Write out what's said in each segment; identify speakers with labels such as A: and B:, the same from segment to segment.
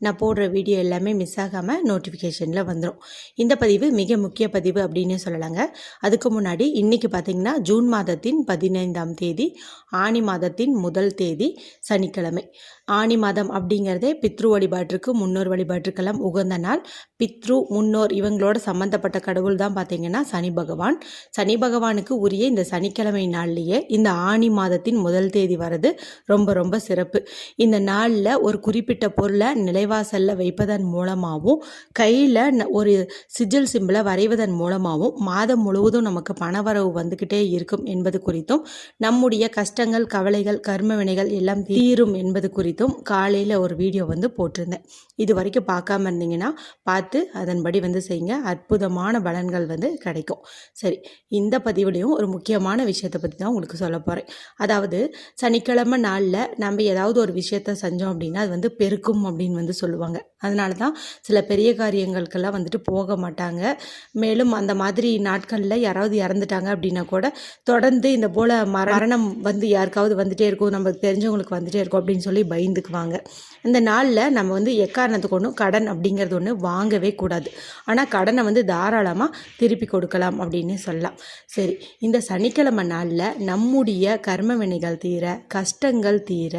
A: நான் போடுற வீடியோ எல்லாமே மிஸ் ஆகாமல் நோட்டிஃபிகேஷனில் வந்துடும் இந்த பதிவு மிக முக்கிய பதிவு அப்படின்னு சொல்லலாங்க. அதுக்கு முன்னாடி இன்றைக்கி பார்த்திங்கன்னா ஜூன் மாதத்தின் பதினைந்தாம் தேதி ஆனி மாதத்தின் முதல் தேதி சனிக்கிழமை. ஆனி மாதம் அப்படிங்கிறதே பித்ரு வழிபாட்டிற்கு முன்னோர் வழிபாட்டிற்கெல்லாம் உகந்த நாள். பித்ரு முன்னோர் இவங்களோட சம்மந்தப்பட்ட கடவுள் தான் பார்த்தீங்கன்னா சனி பகவான். சனி பகவானுக்கு உரிய இந்த சனிக்கிழமை நாள்லேயே இந்த ஆனி மாதத்தின் முதல் தேதி வர்றது ரொம்ப ரொம்ப சிறப்பு. இந்த நாளில் ஒரு குறிப்பிட்ட பொருளை நிலை நிலைவாசலில் வைப்பதன் மூலமாகவும் கையில் ஒரு சிஜில் சிம்பிளை வரைவதன் மூலமாகவும் மாதம் முழுவதும் நமக்கு பணவரவு வந்துக்கிட்டே இருக்கும் என்பது குறித்தும் நம்முடைய கஷ்டங்கள் கவலைகள் கர்ம வினைகள் எல்லாம் தீரும் என்பது குறித்தும் காலையில் ஒரு வீடியோ வந்து போட்டிருந்தேன். இது வரைக்கும் பார்க்காம இருந்தீங்கன்னா பார்த்து அதன்படி வந்து செய்யுங்க. அற்புதமான பலன்கள் வந்து கிடைக்கும். சரி இந்த பதிவுலையும் ஒரு முக்கியமான விஷயத்தை பற்றி தான் உங்களுக்கு சொல்ல போகிறேன் அதாவது சனிக்கிழமை நாளில் நம்ம ஏதாவது ஒரு விஷயத்த செஞ்சோம் அப்படின்னா அது வந்து பெருக்கும் அப்படின்னு வந்து சொல்லுவாங்க. அதனால தான் சில பெரிய காரியங்களுக்கெல்லாம் வந்துட்டு போக மாட்டாங்க. மேலும் அந்த மாதிரி நாட்களில் யாராவது இறந்துட்டாங்க அப்படின்னா கூட தொடர்ந்து இந்த போல் மரணம் வந்து யாருக்காவது வந்துட்டே இருக்கும். நமக்கு தெரிஞ்சவங்களுக்கு வந்துட்டே இருக்கும் அப்படின்னு சொல்லி பயந்துக்குவாங்க. இந்த நாளில் நம்ம வந்து எக்காரணத்துக்கு ஒன்றும் கடன் அப்படிங்கிறது ஒன்று வாங்கவே கூடாது. ஆனால் கடனை வந்து தாராளமாக திருப்பி கொடுக்கலாம் அப்படின்னு சொல்லலாம். சரி இந்த சனிக்கிழமை நாளில் நம்முடைய கர்ம வினைகள் தீர கஷ்டங்கள் தீர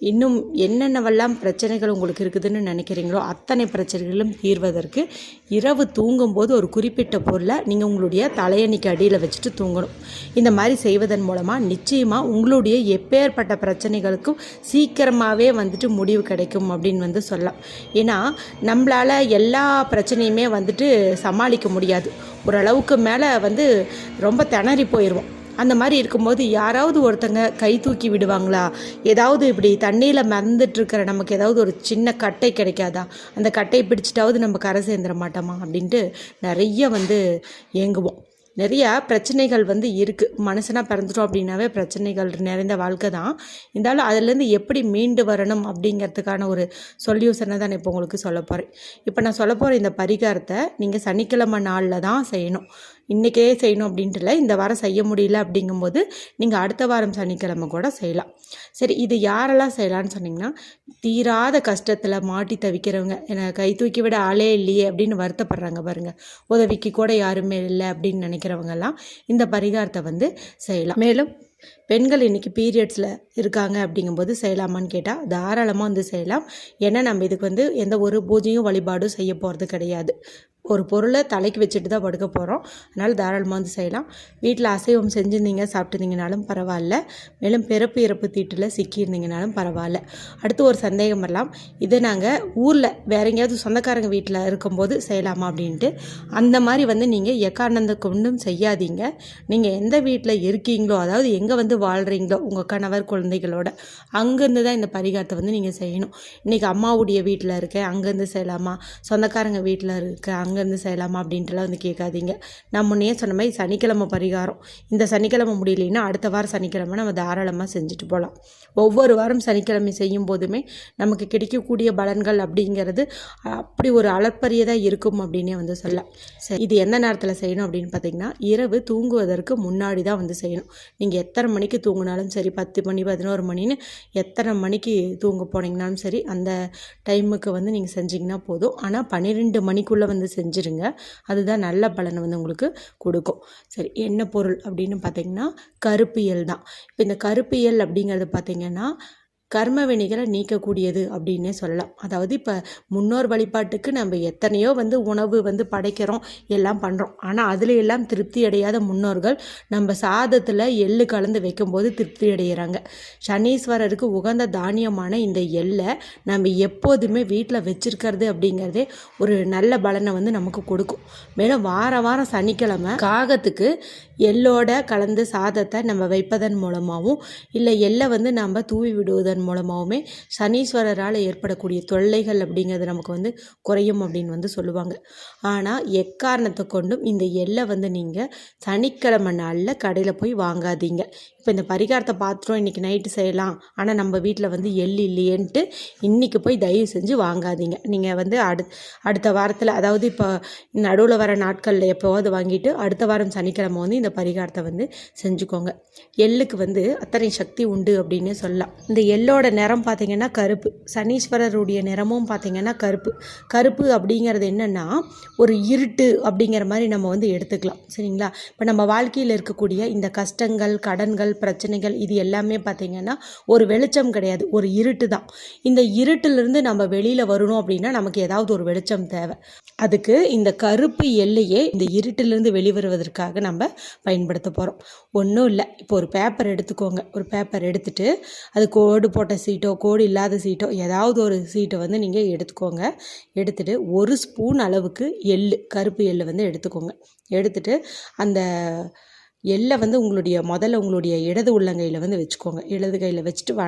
A: இன்னும் என்னென்னவெல்லாம் பிரச்சனைகள் உங்களுக்கு இருக்குதுன்னு நினைக்கிறீங்களோ அத்தனை பிரச்சனைகளும் தீர்வதற்கு இரவு தூங்கும்போது ஒரு குறிப்பிட்ட பொருளை நீங்கள் உங்களுடைய தலையணிக்கு அடியில் வச்சுட்டு தூங்கணும். இந்த மாதிரி செய்வதன் மூலமாக நிச்சயமாக உங்களுடைய எப்பேற்பட்ட பிரச்சனைகளுக்கும் சீக்கிரமாகவே வந்துட்டு முடிவு கிடைக்கும் அப்படின்னு வந்து சொல்லலாம். ஏன்னா நம்மளால் எல்லா பிரச்சனையுமே வந்துட்டு சமாளிக்க முடியாது. ஓரளவுக்கு மேலே வந்து ரொம்ப திணறி போயிடுவோம் அந்த மாதிரி இருக்கும்போது யாராவது ஒருத்தங்க கை தூக்கி விடுவாங்களா? ஏதாவது இப்படி தண்ணியில் மறந்துட்டுருக்கிற நமக்கு ஏதாவது ஒரு சின்ன கட்டை கிடைக்காதா? அந்த கட்டை பிடிச்சிட்டாவது நம்ம கரை சேர்ந்துட மாட்டோமா? அப்படின்ட்டு நிறைய வந்து ஏங்குவோம். நிறையா பிரச்சனைகள் வந்து இருக்குது மனுஷனாக பிறந்துட்டோம் அப்படின்னாவே பிரச்சனைகள் நிறைந்த வாழ்க்கை தான். இருந்தாலும் அதுலேருந்து எப்படி மீண்டு வரணும் அப்படிங்கிறதுக்கான ஒரு சொல்யூஷனை தான் நான் இப்போ உங்களுக்கு சொல்ல போகிறேன் இப்போ நான் சொல்ல போகிற இந்த பரிகாரத்தை நீங்கள் சனிக்கிழமை நாளில் தான் செய்யணும். இன்றைக்கே செய்யணும் அப்படின்ட்டு இல்லை இந்த வாரம் செய்ய முடியல அப்படிங்கும்போது நீங்கள் அடுத்த வாரம் சனிக்கிழமை கூட செய்யலாம். சரி இது யாரெல்லாம் செய்யலாம்னு சொன்னிங்கன்னா தீராத கஷ்டத்தில் மாட்டி தவிக்கிறவங்க. என்னை கை தூக்கி விட ஆளே இல்லையே அப்படின்னு வருத்தப்படுறாங்க பாருங்கள் உதவிக்கு கூட யாருமே இல்லை அப்படின்னு நினைக்கிறவங்கெல்லாம் இந்த பரிகாரத்தை வந்து செய்யலாம். மேலும் பெண்கள் இன்றைக்கி பீரியட்ஸில் இருக்காங்க அப்படிங்கும்போது செய்யலாமான்னு கேட்டால் தாராளமாக வந்து செய்யலாம். ஏன்னா நம்ம இதுக்கு வந்து எந்த ஒரு பூஜையும் வழிபாடும் செய்ய போகிறது கிடையாது. ஒரு பொருளை தலைக்கு வச்சுட்டு தான் படுக்க போகிறோம் அதனால் தாராளமாக வந்து செய்யலாம். வீட்டில் அசைவம் செஞ்சுருந்தீங்க சாப்பிட்டுருந்தீங்கனாலும் பரவாயில்ல. மேலும் பிறப்பு இறப்பு தீட்டில் சிக்கியிருந்தீங்கனாலும் பரவாயில்ல. அடுத்து ஒரு சந்தேகம் வரலாம். இதை நாங்கள் ஊரில் வேற எங்கேயாவது சொந்தக்காரங்க வீட்டில் இருக்கும்போது செய்யலாமா அப்படின்ட்டு. அந்த மாதிரி வந்து நீங்கள் எக்கானந்த கொண்டும் செய்யாதீங்க. நீங்கள் எந்த வீட்டில் இருக்கீங்களோ அதாவது எங்கே வந்து வாழ்கிறீங்களோ உங்கள் கணவர் குழந்தைகளோட அங்கேருந்து தான் இந்த பரிகாரத்தை வந்து நீங்கள் செய்யணும். இன்றைக்கி அம்மாவுடைய வீட்டில் இருக்கேன் அங்கேருந்து செய்யலாமா? சொந்தக்காரங்க வீட்டில் இருக்கேன் அங்கேருந்து செய்யலாமா அப்படின்ட்டுலாம் வந்து கேட்காதீங்க. நான் முன்னே சொன்ன மாதிரி சனிக்கிழமை பரிகாரம். இந்த சனிக்கிழமை முடியலைன்னா அடுத்த வாரம் சனிக்கிழமை நம்ம தாராளமாக செஞ்சுட்டு போகலாம். ஒவ்வொரு வாரம் சனிக்கிழமை செய்யும் போதுமே நமக்கு கிடைக்கக்கூடிய பலன்கள் அப்படிங்கிறது அப்படி ஒரு அளப்பரியதாக இருக்கும் அப்படின்னே வந்து சொல்லலாம். சரி இது எந்த நேரத்தில் செய்யணும் அப்படின்னு பார்த்தீங்கன்னா இரவு தூங்குவதற்கு முன்னாடி தான் வந்து செய்யணும். நீங்கள் எத்தனை மணிக்கு தூங்கினாலும் சரி பத்து மணி பதினோரு மணின்னு எத்தனை மணிக்கு தூங்க போனீங்கனாலும் சரி அந்த டைமுக்கு வந்து நீங்கள் செஞ்சிங்கன்னா போதும். ஆனால் பன்னிரெண்டு மணிக்குள்ளே வந்து செஞ்சுருங்க. அதுதான் நல்ல பலனை வந்து உங்களுக்கு கொடுக்கும். சரி என்ன பொருள் அப்படின்னு பார்த்தீங்கன்னா கருப்பியல் தான். இப்போ இந்த கருப்பியல் அப்படிங்கிறது பார்த்தீங்கன்னா கர்ம வினைகளை நீக்கக்கூடியது அப்படின்னே சொல்லலாம். அதாவது இப்போ முன்னோர் வழிபாட்டுக்கு நம்ம எத்தனையோ வந்து உணவு வந்து படைக்கிறோம் எல்லாம் பண்ணுறோம் ஆனால் அதில் எல்லாம் திருப்தி அடையாத முன்னோர்கள் நம்ம சாதத்தில் எள்ளு கலந்து வைக்கும்போது திருப்தி அடைகிறாங்க சனீஸ்வரருக்கு உகந்த தானியமான இந்த எள்ளை நம்ம எப்போதுமே வீட்டில் வச்சிருக்கிறது அப்படிங்கிறதே ஒரு நல்ல பலனை வந்து நமக்கு கொடுக்கும். மேலும் வார வாரம் சனிக்கிழமை காகத்துக்கு எள்ளோட கலந்து சாதத்தை நம்ம வைப்பதன் மூலமாகவும் இல்லை எள்ளை வந்து நம்ம தூவி விடுவதன் மூலமாகவுமே சனீஸ்வரரால் ஏற்படக்கூடிய தொல்லைகள் அப்படிங்கிறது நமக்கு வந்து குறையும் அப்படின்னு வந்து சொல்லுவாங்க. ஆனால் எக்காரணத்தை கொண்டும் இந்த எள்ளை வந்து நீங்கள் சனிக்கிழமை நாளில் கடையில் போய் வாங்காதீங்க. இப்போ இந்த பரிகாரத்தை பார்த்துட்டோம் இன்றைக்கி நைட்டு செய்யலாம். ஆனால் நம்ம வீட்டில் வந்து எள் இல்லையேன்ட்டு இன்றைக்கி போய் தயவு செஞ்சு வாங்காதீங்க. நீங்கள் வந்து அடு அடுத்த வாரத்தில் அதாவது இப்போ நடுவில் வர நாட்களில் எப்போவாவது வாங்கிட்டு அடுத்த வாரம் சனிக்கிழமை வந்து இந்த பரிகாரத்தை வந்து செஞ்சுக்கோங்க. எள்ளுக்கு வந்து அத்தனை சக்தி உண்டு அப்படின்னு சொல்லலாம். இந்த எள்ளோட நிறம் பார்த்திங்கன்னா கருப்பு. சனீஸ்வரருடைய நிறமும் பார்த்திங்கன்னா கருப்பு. கருப்பு அப்படிங்கிறது என்னென்னா ஒரு இருட்டு அப்படிங்கிற மாதிரி நம்ம வந்து எடுத்துக்கலாம். சரிங்களா? இப்போ நம்ம வாழ்க்கையில் இருக்கக்கூடிய இந்த கஷ்டங்கள் கடன்கள் பிரச்சனைகள் இது எல்லாமே பார்த்திங்கன்னா ஒரு வெளிச்சம் கிடையாது. ஒரு இருட்டு தான். இந்த இருட்டிலிருந்து நம்ம வெளியில் வரணும் அப்படின்னா நமக்கு ஏதாவது ஒரு வெளிச்சம் தேவை. அதுக்கு இந்த கருப்பு எல்லையே இந்த இருட்டிலிருந்து வெளிவருவதற்காக நம்ம பயன்படுத்த போகிறோம் ஒன்றும் இல்லை. இப்போ ஒரு பேப்பர் எடுத்துக்கோங்க. ஒரு பேப்பர் எடுத்துகிட்டு அது கோடு போட்ட சீட்டோ கோடு இல்லாத சீட்டோ ஏதாவது ஒரு சீட்டை வந்து நீங்கள் எடுத்துக்கோங்க. எடுத்துகிட்டு ஒரு ஸ்பூன் அளவுக்கு எள்ளு கருப்பு எள்ளு வந்து எடுத்துக்கோங்க. எடுத்துகிட்டு அந்த எள்ளை வந்து உங்களுடைய முதல்ல உங்களுடைய இடது உள்ளங்கையில் வந்து வச்சுக்கோங்க. இடது கையில் வச்சுட்டு வ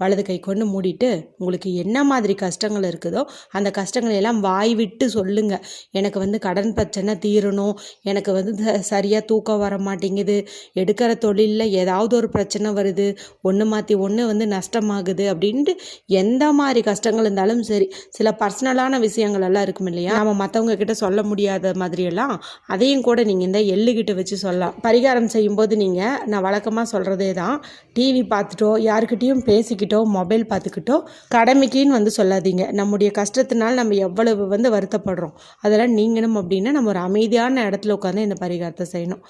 A: வலது கை கொண்டு மூடிட்டு உங்களுக்கு என்ன மாதிரி கஷ்டங்கள் இருக்குதோ அந்த கஷ்டங்களை எல்லாம் வாய் விட்டு சொல்லுங்கள் எனக்கு வந்து கடன் பிரச்சனை தீரணும். எனக்கு வந்து சரியாக தூக்கம் வர மாட்டேங்குது. எடுக்கிற தொழிலில் ஏதாவது ஒரு பிரச்சனை வருது. ஒன்று மாற்றி ஒன்று வந்து நஷ்டமாகுது அப்படின்ட்டு எந்த மாதிரி கஷ்டங்கள் இருந்தாலும் சரி சில பர்சனலான விஷயங்கள் எல்லாம் இருக்கும் இல்லையா? நம்ம மற்றவங்க கிட்ட சொல்ல முடியாத மாதிரியெல்லாம் அதையும் கூட நீங்கள் இந்த எள்ளுக்கிட்ட வச்சு சொல்லலாம். பரிகாரம் வியாபாரம் செய்யும்போது நீங்கள் நான் வழக்கமாக சொல்கிறதே தான் டிவி பார்த்துட்டோ யாருக்கிட்டேயும் பேசிக்கிட்டோ மொபைல் பார்த்துக்கிட்டோ கடமைக்குன்னு வந்து சொல்லாதீங்க. நம்முடைய கஷ்டத்தினால் நம்ம எவ்வளவு வந்து வருத்தப்படுறோம். அதெல்லாம் நீங்களும் அப்படின்னா நம்ம ஒரு அமைதியான இடத்துல உட்காந்து இந்த பரிகாரத்தை செய்யணும்.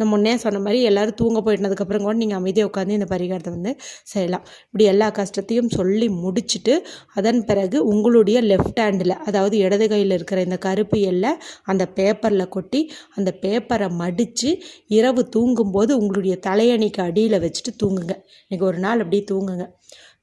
A: நான் முன்னே சொன்ன மாதிரி எல்லோரும் தூங்க போயிட்டதுக்கப்புறம் கூட நீங்கள் அமைதியாக உட்காந்து இந்த பரிகாரத்தை வந்து செய்யலாம். இப்படி எல்லா கஷ்டத்தையும் சொல்லி முடிச்சுட்டு அதன் பிறகு உங்களுடைய லெஃப்ட் ஹேண்டில் அதாவது இடது கையில் இருக்கிற இந்த கருப்பு எல்லை அந்த பேப்பரில் கொட்டி அந்த பேப்பரை மடித்து இரவு தூங்கும்போது உங்களுடைய தலையணிக்கு அடியில் வச்சுட்டு தூங்குங்க. இன்றைக்கி ஒரு நாள் அப்படியே தூங்குங்க.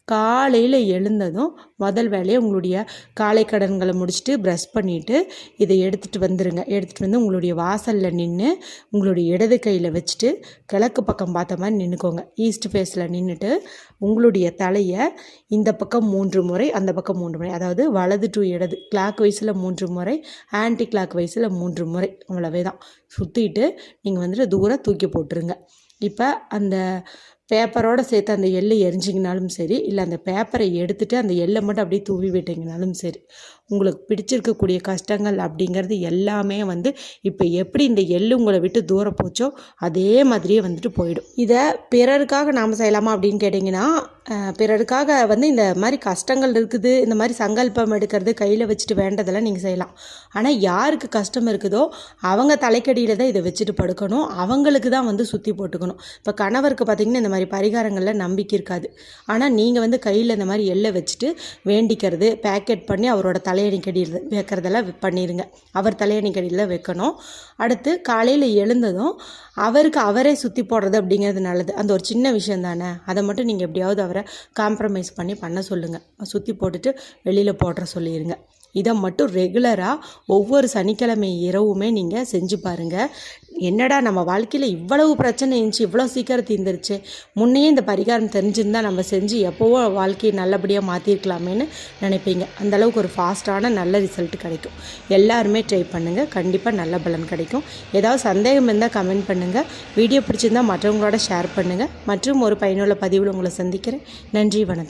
A: காலையில் எழுந்ததும் முதல் வேலையை உங்களுடைய காலை கடன்களை முடிச்சுட்டு ப்ரஷ் பண்ணிவிட்டு இதை எடுத்துகிட்டு வந்துடுங்க எடுத்துகிட்டு வந்து உங்களுடைய வாசலில் நின்று உங்களுடைய இடது கையில் வச்சுட்டு கிழக்கு பக்கம் பார்த்த மாதிரி நின்றுக்கோங்க ஈஸ்ட் ஃபேஸில் நின்றுட்டு உங்களுடைய தலையை இந்த பக்கம் மூன்று முறை அந்த பக்கம் மூன்று முறை அதாவது வலது டு இடது கிளாக் வைஸில் மூன்று முறை ஆன்டி கிளாக் வைஸில் மூன்று முறை அவ்வளவே தான் சுற்றிட்டு நீங்கள் வந்துட்டு தூரம் தூக்கி போட்டுருங்க. இப்போ அந்த பேப்பரோடு சேர்த்து அந்த எள்ளை எரிஞ்சிங்கனாலும் சரி இல்லை அந்த பேப்பரை எடுத்துகிட்டு அந்த எள்ளை மட்டும் அப்படியே தூவி விட்டிங்கனாலும் சரி உங்களுக்கு பிடிச்சிருக்கக்கூடிய கஷ்டங்கள் அப்படிங்கிறது எல்லாமே வந்து இப்போ எப்படி இந்த எள்ளு உங்களை விட்டு தூரம் போச்சோ அதே மாதிரியே வந்துட்டு போயிடும். இதை பிறருக்காக நாம் செய்யலாமா அப்படின்னு கேட்டிங்கன்னா பிறருக்காக வந்து இந்த மாதிரி கஷ்டங்கள் இருக்குது இந்த மாதிரி சங்கல்பம் எடுக்கிறது கையில் வச்சுட்டு வேண்டதெல்லாம் நீங்கள் செய்யலாம். ஆனால் யாருக்கு கஷ்டம் இருக்குதோ அவங்க தலைக்கடியில் தான் இதை வச்சுட்டு படுக்கணும். அவங்களுக்கு தான் வந்து சுற்றி போட்டுக்கணும். இப்போ கணவருக்கு பார்த்திங்கன்னா இந்த மாதிரி பரிகாரங்களில் நம்பிக்கை இருக்காது. ஆனால் நீங்கள் வந்து கையில் இந்த மாதிரி எள்ளை வச்சுட்டு வேண்டிக்கிறது பேக்கெட் பண்ணி அவரோட தலை தலையணிக்கடியில் வைக்கிறதெல்லாம் பண்ணிடுங்க அவர் தலையணிக்கடியில் வைக்கணும். அடுத்து காலையில் எழுந்ததும் அவருக்கு அவரே சுற்றி போடுறது அப்படிங்கிறது நல்லது. அந்த ஒரு சின்ன விஷயம் தானே? அதை மட்டும் நீங்கள் எப்படியாவது அவரை காம்ப்ரமைஸ் பண்ணி பண்ண சொல்லுங்கள் சுற்றி போட்டுட்டு வெளியில் போடுற சொல்லிடுங்க இதை மட்டும் ரெகுலராக ஒவ்வொரு சனிக்கிழமை இரவுமே நீங்கள் செஞ்சு பாருங்கள் என்னடா நம்ம வாழ்க்கையில் இவ்வளவு பிரச்சனை இருந்துச்சு இவ்வளோ சீக்கிரம் தீர்ந்துருச்சு. முன்னையே இந்த பரிகாரம் தெரிஞ்சிருந்தால் நம்ம செஞ்சு எப்போவோ வாழ்க்கையை நல்லபடியாக மாற்றிருக்கலாமேன்னு நினைப்பீங்க. அந்தளவுக்கு ஒரு ஃபாஸ்ட்டான நல்ல ரிசல்ட் கிடைக்கும். எல்லாருமே ட்ரை பண்ணுங்கள் கண்டிப்பாக நல்ல பலன் கிடைக்கும். ஏதாவது சந்தேகம் இருந்தால் கமெண்ட் பண்ணுங்கள் வீடியோ பிடிச்சிருந்தால் மற்றவங்களோட ஷேர் பண்ணுங்கள் மற்றும் ஒரு பயனுள்ள பதிவில் உங்களை சந்திக்கிறேன். நன்றி வணக்கம்.